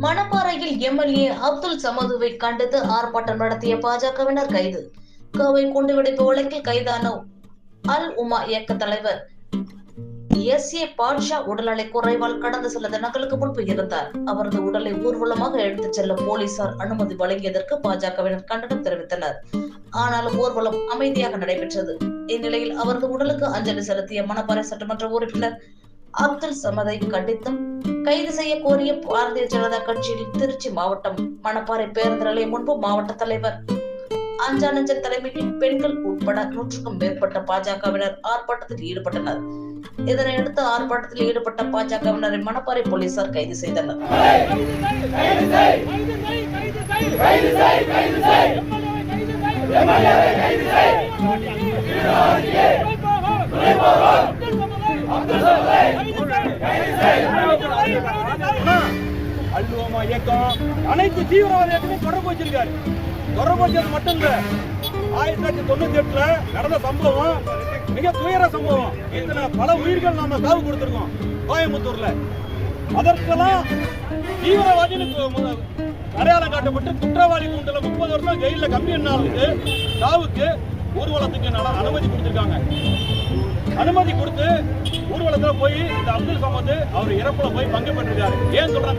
MLA Abdul சமதுவை கண்டித்து ஆர்ப்பாட்டம் நடத்திய பாஜகவினர் கைது. கோவை குண்டுவெடிப்பு வழக்கில் கைதான அல் உமா இயக்க தலைவர் எஸ் ஏ பாட்ஷா உடல்நலை குறைவால் கடந்த சில தினங்களுக்கு முன்பு இருந்தார் அவரது உடலை ஊர்வலமாக எடுத்துச் செல்ல போலீசார் அனுமதி வழங்கியதற்கு பாஜகவினர் கண்டனம் தெரிவித்தனர். ஆனாலும் ஊர்வலம் அமைதியாக நடைபெற்றது. இந்நிலையில் அவரது உடலுக்கு அஞ்சலி செலுத்திய மணப்பாறை சட்டமன்ற உறுப்பினர் அப்துல் சமதை கண்டித்தும் கைது செய்ய கோரிய பாரதிய ஜனதா கட்சியில் திருச்சி மாவட்டம் மணப்பாறை பேருந்து நிலையம் முன்பு மாவட்ட தலைவர் அஞ்சானஞ்சன் தலைமையில் பெண்கள் உட்பட நூற்றுக்கும் மேற்பட்ட பாஜகவினர் ஆர்ப்பாட்டத்தில் ஈடுபட்டனர் இதனையடுத்து ஆர்ப்பாட்டத்தில் ஈடுபட்ட பாஜகவினரை மணப்பாறை போலீசார் கைது செய்தனர் அல்லுவமா இயக்கம்? அனைத்து தீவிரவாத இயக்கமும் தொடர்பு வச்சிருக்காரு. தொடர்பு வச்சது மட்டும் இல்ல ஆயிரத்தி தொள்ளாயிரத்தி தொண்ணூத்தி எட்டுல நடந்த சம்பவம் மிக துயர சம்பவம். இதுல பல உயிர்கள் நாம சாவு கொடுத்திருக்கோம் கோயம்புத்தூர்ல. அதற்கெல்லாம் தீவிரவாதின்னு அடையாளம் காட்டப்பட்டு குற்றவாளி கூண்டுல முப்பது வருஷம் ஜெயில கம்மி நாளுக்கு சாவுக்கு ஊர்வலத்துக்கு அனுமதி கொடுத்திருக்காங்க. அனுமதி கொடுத்து ஊர்வலத்தில் போய் இந்த அப்துல் சமத் அவர் இறப்புல போய் பங்கு பெற்றிருக்காரு. ஏன் சொல்றாங்க?